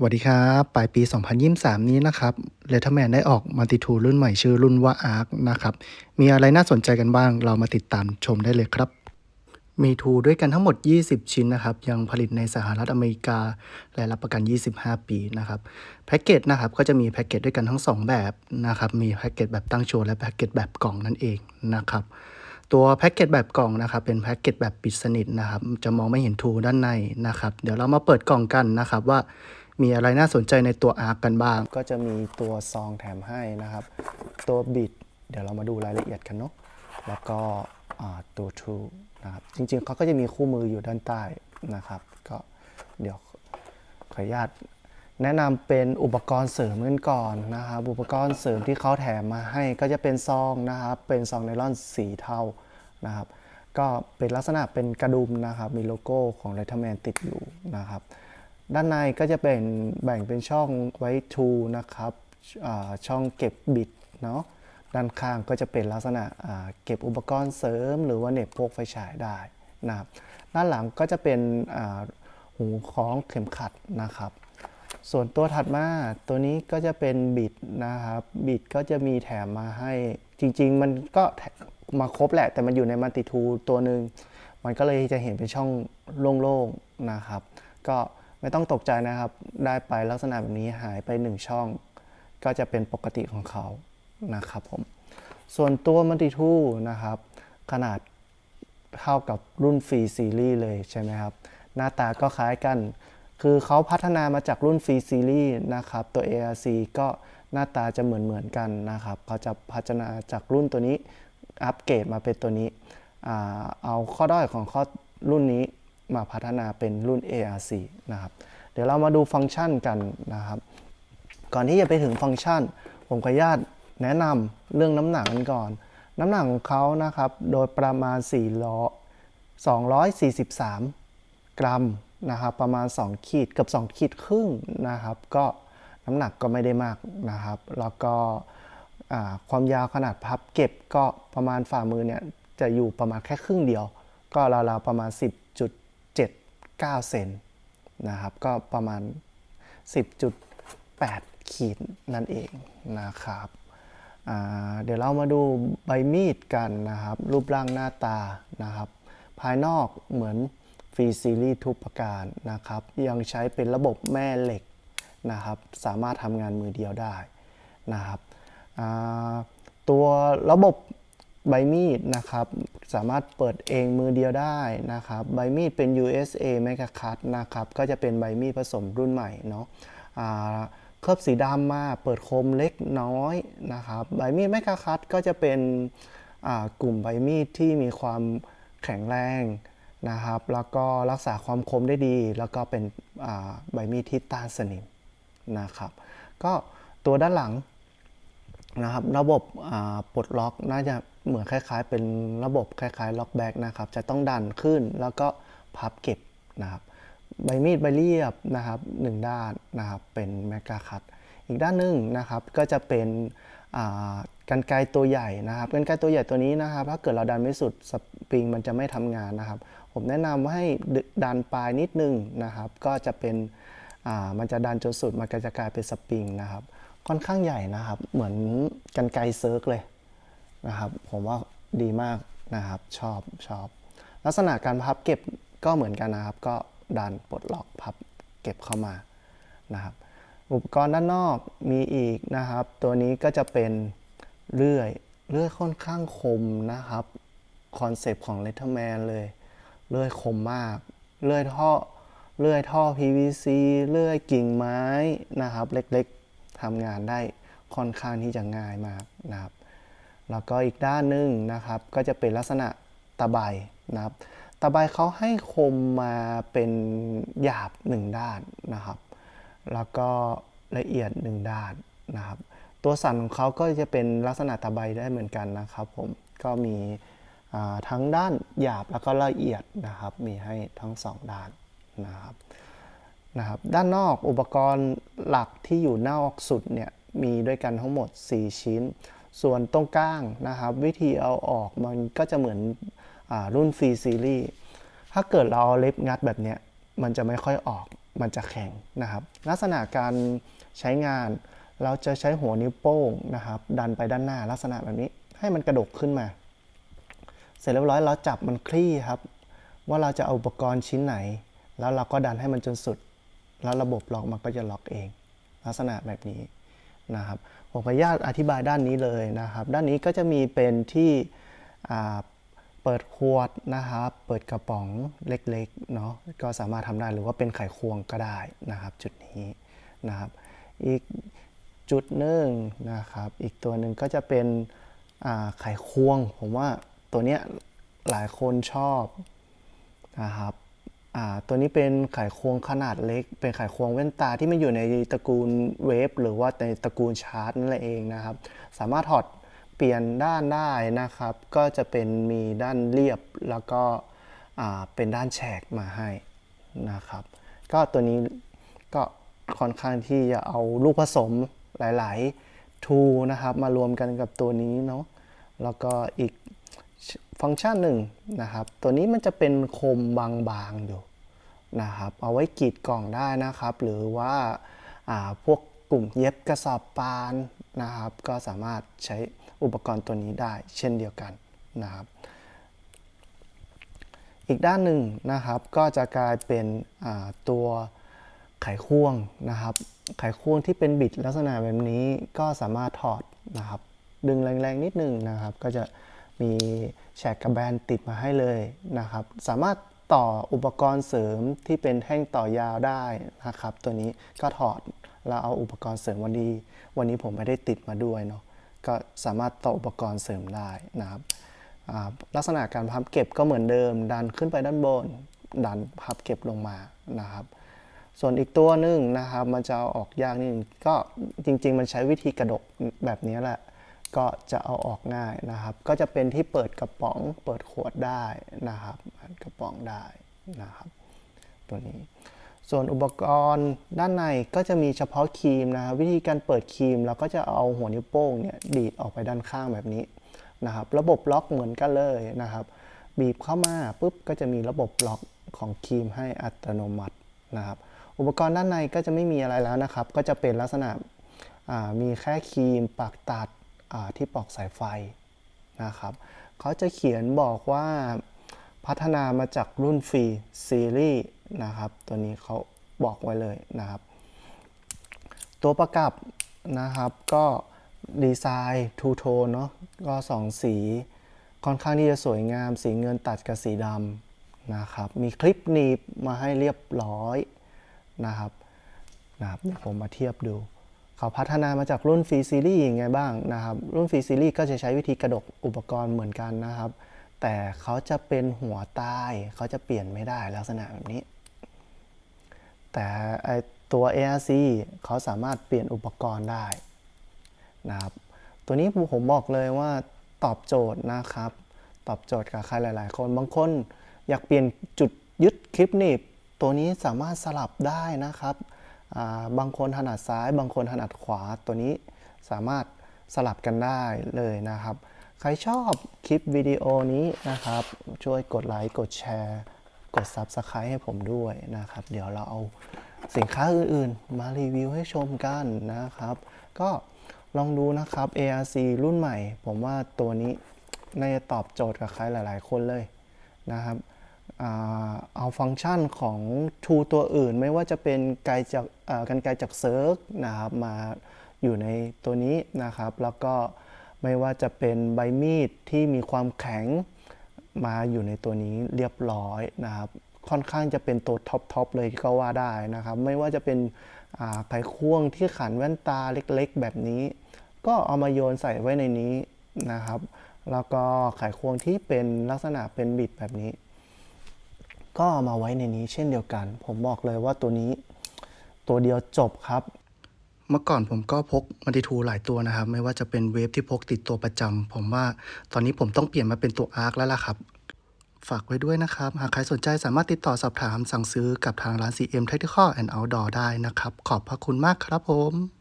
สวัสดีครับ ปลายปี 2023 นี้นะครับ l e t t e r m a n ได้ออกมัลติทูรุ่นใหม่ชื่อรุ่นว่า ARC นะครับ มีอะไรน่าสนใจกันบ้าง เรามาติดตามชมได้เลยครับ มีทูด้วยกันทั้งหมด 20 ชิ้นนะครับ ยังผลิตในสหรัฐอเมริกา และรับประกัน 25 ปีนะครับ แพ็กเกจนะครับ ก็จะมีแพ็กเกจด้วยกันทั้ง 2 แบบนะครับ มีแพ็กเกจแบบตั้งโชว์และแพ็กเกจแบบกล่องนั่นเองนะครับตัวแพ็กเกจแบบกล่องนะครับเป็นแพ็กเกจแบบปิดสนิทนะครับ จะมองไม่เห็นทูด้านในนะครับ เดี๋ยวเรามาเปิดกล่องกันนะครับว่า มีอะไรน่าสนใจในตัวอาร์กกันบ้าง ก็จะมีตัวซองแถมให้นะครับ ตัวบิดเดี๋ยวเรามาดูรายละเอียดกันเนาะแล้วก็ตัวทูนะครับจริงๆเขาก็จะมีคู่มืออยู่ด้านใต้นะครับก็เดี๋ยวขออนุญาตแนะนำเป็นอุปกรณ์เสริมกันก่อนนะครับอุปกรณ์เสริมที่เขาแถมมาให้ก็จะเป็นซองนะครับ เป็นซองไนลอนสีเทานะครับ ก็เป็นลักษณะเป็นกระดุมนะครับ มีโลโก้ของ r e t t e r m a n ติดอยู่นะครับ ด้านในก็จะเป็นแบ่งเป็นช่องไว้ทูนะครับช่องเก็บบิดเนาะด้านข้างก็จะเป็นลักษณะเก็บอุปกรณ์เสริม หรือว่าเหน็บพวกไฟฉายได้นะครับด้านหลังก็จะเป็นหูคล้องเข็มขัดนะครับ ส่วนตัวถัดมาตัวนี้ก็จะเป็นบิดนะครับบิดก็จะมีแถมมาให้จริง ๆ มันก็มาครบแหละ แต่มันอยู่ในมัลติทูตัวหนึ่งมันก็เลยจะเห็นเป็นช่องโล่งๆนะครับ ก็ ไม่ต้องตกใจนะครับ ได้ไปลักษณะแบบนี้หายไป 1 ช่อง ก็จะเป็นปกติของเขานะครับผม ส่วนตัวมัลติทูนะครับ ขนาดเท่ากับรุ่นฟรีซีรีส์เลยใช่ไหมครับ หน้าตาก็คล้ายกัน คือเขาพัฒนามาจากรุ่นฟรีซีรีส์นะครับ ตัว ARC ก็หน้าตาจะเหมือนเหมือนกันนะครับ เขาจะพัฒนาจากรุ่นตัวนี้อัปเกรดมาเป็นตัวนี้อเอาข้อด้อยของข้อรุ่นนี้ มาพัฒนาเป็นรุ่น ARC นะครับ เดี๋ยวเรามาดูฟังก์ชันกันนะครับ ก่อนที่จะไปถึงฟังก์ชัน ผมขออนุญาตแนะนำเรื่องน้ำหนักกันก่อน น้ำหนักของเขานะครับ โดยประมาณ4ล้อ243 กรัมนะครับ ประมาณ 2 ขีดเกือบ2 ขีดครึ่งนะครับ ก็น้ำหนักก็ไม่ได้มากนะครับ แล้วก็ความยาวขนาดพับเก็บก็ประมาณฝ่ามือเนี่ยจะอยู่ประมาณแค่ครึ่งเดียว ก็ราวๆประมาณ 9 เซนนะครับ ก็ประมาณ 10.8 ขีดนั่นเองนะครับเดี๋ยวเรามาดูใบมีดกันนะครับ รูปร่างหน้าตานะครับ ภายนอกเหมือนฟรีซีรีส์ทุกประการนะครับ ยังใช้เป็นระบบแม่เหล็กนะครับ สามารถทำงานมือเดียวได้นะครับตัวระบบ ใบมีดนะครับ สามารถเปิดเองมือเดียวได้นะครับ ใบมีดเป็น USA Mega Cut นะครับ ก็จะเป็นใบมีดผสมรุ่นใหม่เนาะเคลือบสีดำมาเปิดคมเล็กน้อยนะครับ ใบมีด Mega Cut ก็จะเป็นกลุ่มใบมีดที่มีความแข็งแรงนะครับ แล้วก็รักษาความคมได้ดี แล้วก็เป็นใบมีดที่ต้านสนิมนะครับ ก็ตัวด้านหลัง นะครับ ระบบปลดล็อกน่าจะเหมือนคล้าย ๆ เป็นระบบคล้ายๆล็อกแบ็กนะครับ จะต้องดันขึ้นแล้วก็พับเก็บนะครับ ใบมีดใบเรียบนะครับหนึ่งด้านนะครับ เป็นแมกกาคัตอีกด้านหนึ่งนะครับก็จะเป็นกันไกตัวใหญ่นะครับกันไกตัวใหญ่ตัวนี้นะครับ ถ้าเกิดเราดันไม่สุดสปริงมันจะไม่ทำงานนะครับ ผมแนะนำว่าให้ดันปลายนิดนึงนะครับ ก็จะเป็นมันจะดันจนสุดมันก็จะกลายเป็นสปริงนะครับ ค่อนข้างใหญ่นะครับ เหมือนกันไกรเซิร์กเลยนะครับ ผมว่าดีมากนะครับชอบชอบ ลักษณะการพับเก็บก็เหมือนกันนะครับ ก็ดันปลดล็อกพับเก็บเข้ามานะครับ อุปกรณ์ด้านนอกมีอีกนะครับ ตัวนี้ก็จะเป็นเลื่อยเลื่อยค่อนข้างคมนะครับคอนเซปต์ของ l e t t e r m a n เลย เลื่อยคมมาก เลื่อยท่อ เลื่อยท่อ PVC เลื่อยกิ่งไม้นะครับ เล็ก ทำงานได้ค่อนข้างที่จะง่ายมากนะครับ แล้วก็อีกด้านหนึ่งนะครับก็จะเป็นลักษณะตะไบนะครับ ตะไบเขาให้คมมาเป็นหยาบหนึ่งด้านนะครับ แล้วก็ละเอียดหนึ่งด้านนะครับ ตัวสันของเขาก็จะเป็นลักษณะตะไบได้เหมือนกันนะครับผมก็มีทั้งด้านหยาบแล้วก็ละเอียดนะครับ มีให้ทั้งสองด้านนะครับ นะครับด้านนอกอุปกรณ์หลักที่อยู่นอกสุดเนี่ยมีด้วยกันทั้งหมด 4 ชิ้น ส่วนตรงกลางนะครับ วิธีเอาออกมันก็จะเหมือนอรุ่นฟรีซีรีส์ถ้าเกิดเราเอาเล็บงัดแบบเนี้ยมันจะไม่ค่อยออกมันจะแข็งนะครับ ลักษณะการใช้งานเราจะใช้หัวนิ้วโป้งนะครับ ดันไปด้านหน้าลักษณะแบบนี้ให้มันกระดกขึ้นมา เสร็จเรียบร้อยเราจับมันคลี่ครับ ว่าเราจะเอาอุปกรณ์ชิ้นไหน แล้วเราก็ดันให้มันจนสุด แล้วระบบล็อกมันก็จะล็อกเอง ลักษณะแบบนี้นะครับผมขออนุญาตอธิบายด้านนี้เลยนะครับ ด้านนี้ก็จะมีเป็นที่เปิดขวดนะครับ เปิดกระป๋องเล็กๆเนาะก็สามารถทำได้หรือว่าเป็นไขควงก็ได้นะครับ จุดนี้นะครับ อีกจุดหนึ่งนะครับ อีกตัวหนึ่งก็จะเป็นไขควง ผมว่าตัวเนี้ยหลายคนชอบนะครับ ตัวนี้เป็นไขควงขนาดเล็ก เป็นไขควงแว่นตาที่มันอยู่ในตระกูลเวฟหรือว่าในตระกูลชาร์จนั่นเองนะครับ สามารถถอดเปลี่ยนด้านได้นะครับ ก็จะเป็นมีด้านเรียบแล้วก็เป็นด้านแฉกมาให้นะครับ ก็ตัวนี้ก็ค่อนข้างที่จะเอาลูกผสมหลาย ๆ ทูนะครับ มารวมกันกับตัวนี้เนาะแล้วก็อีกฟังก์ชันหนึ่งนะครับ ตัวนี้มันจะเป็นคมบางๆอยู่ นะครับ เอาไว้กรีดกล่องได้นะครับ หรือว่าาพวกกลุ่มเย็บกระสอบปานนะครับ ก็สามารถใช้อุปกรณ์ตัวนี้ได้เช่นเดียวกันนะครับ อีกด้านหนึ่งนะครับก็จะกลายเป็นตัวไขควงนะครับ ไขควงที่เป็นบิดลักษณะแบบนี้ก็สามารถถอดนะครับ ดึงแรงๆนิดนึงนะครับ ก็จะมีแฉกกระแบนติดมาให้เลยนะครับ สามารถ ต่ออุปกรณ์เสริมที่เป็นแท่งต่อยาวได้นะครับ ตัวนี้ก็ถอดแล้วเอาอุปกรณ์เสริมวันนี้ วันนี้ผมไม่ได้ติดมาด้วยเนาะก็สามารถต่ออุปกรณ์เสริมได้นะครับลักษณะการพับเก็บก็เหมือนเดิม ดันขึ้นไปด้านบน ดันพับเก็บลงมานะครับ ส่วนอีกตัวหนึ่งนะครับมันจะเอาออกยากนิดนึงก็จริง ๆ มันใช้วิธีกระดกแบบนี้แหละ ก็จะเอาออกง่ายนะครับ ก็จะเป็นที่เปิดกระป๋องเปิดขวดได้นะครับกระป๋องได้นะครับ ตัวนี้ ส่วนอุปกรณ์ด้านในก็จะมีเฉพาะครีมนะครับวิธีการเปิดครีมเราก็จะเอาหัวนิ้วโป้งเนี่ยดีดออกไปด้านข้างแบบนี้นะครับ ระบบล็อกเหมือนกันเลยนะครับ บีบเข้ามาปุ๊บก็จะมีระบบล็อกของครีมให้อัตโนมัตินะครับ อุปกรณ์ด้านในก็จะไม่มีอะไรแล้วนะครับ ก็จะเป็นลักษณะมีแค่ครีมปากตัด ที่ปอกสายไฟนะครับเขาจะเขียนบอกว่าพัฒนามาจากรุ่นฟรีซีรีส์นะครับตัวนี้เขาบอกไว้เลยนะครับ ตัวประกับนะครับก็ดีไซน์ทูโทนเนาะก็สองสี ค่อนข้างที่จะสวยงาม สีเงินตัดกับสีดำนะครับมีคลิปหนีบมาให้เรียบร้อยนะครับนะครับเดี๋ยวผมมาเทียบดู เขาพัฒนามาจากรุ่นฟรีซีรีส์ยังไงบ้างนะครับ รุ่นฟรีซีรีส์ก็จะใช้วิธีกระดกอุปกรณ์เหมือนกันนะครับ แต่เขาจะเป็นหัวใต้เขาจะเปลี่ยนไม่ได้ลักษณะแบบนี้ แต่ไอตัว ARC เขาสามารถเปลี่ยนอุปกรณ์ได้นะครับ ตัวนี้ผมบอกเลยว่าตอบโจทย์นะครับ ตอบโจทย์กับใครหลาย ๆ คน บางคนอยากเปลี่ยนจุดยึดคลิปหนีบตัวนี้สามารถสลับได้นะครับ บางคนถนัดซ้าย บางคนถนัดขวาตัวนี้สามารถสลับกันได้เลยนะครับ ใครชอบคลิปวิดีโอนี้นะครับ ช่วยกดไลค์กดแชร์ กด Subscribe ให้ผมด้วยนะครับ เดี๋ยวเราเอาสินค้าอื่นๆ มารีวิวให้ชมกันนะครับ ก็ลองดูนะครับ ARC รุ่นใหม่ ผมว่าตัวนี้น่าจะตอบโจทย์กับใครหลาย ๆ คนเลยนะครับ เอาฟังก์ชันของทูตัวอื่น ไม่ว่าจะเป็นไกลจากกันไกลจากเซิร์ฟนะครับมาอยู่ในตัวนี้นะครับ แล้วก็ไม่ว่าจะเป็นใบมีดที่มีความแข็งมาอยู่ในตัวนี้เรียบร้อยนะครับค่อนข้างจะเป็นตัวท็อปทอปเลยก็ว่าได้นะครับ ไม่ว่าจะเป็นอ่าไขควงที่ขันแว่นตาเล็กๆ แบบนี้ ก็เอามาโยนใส่ไว้ในนี้นะครับ แล้วก็ไขควงที่เป็นลักษณะเป็นบิดแบบนี้ ก็เอามาไว้ในนี้เช่นเดียวกัน ผมบอกเลยว่าตัวนี้ตัวเดียวจบครับ เมื่อก่อนผมก็พกมัลติทูหลายตัวนะครับ ไม่ว่าจะเป็นเวฟที่พกติดตัวประจำผมว่าตอนนี้ผมต้องเปลี่ยนมาเป็นตัวอาร์คแล้วล่ะครับ ฝากไว้ด้วยนะครับ หากใครสนใจสามารถติดต่อสอบถามสั่งซื้อกับทางร้าน CM Technical and Outdoor ได้นะครับ ขอบพระคุณมากครับผม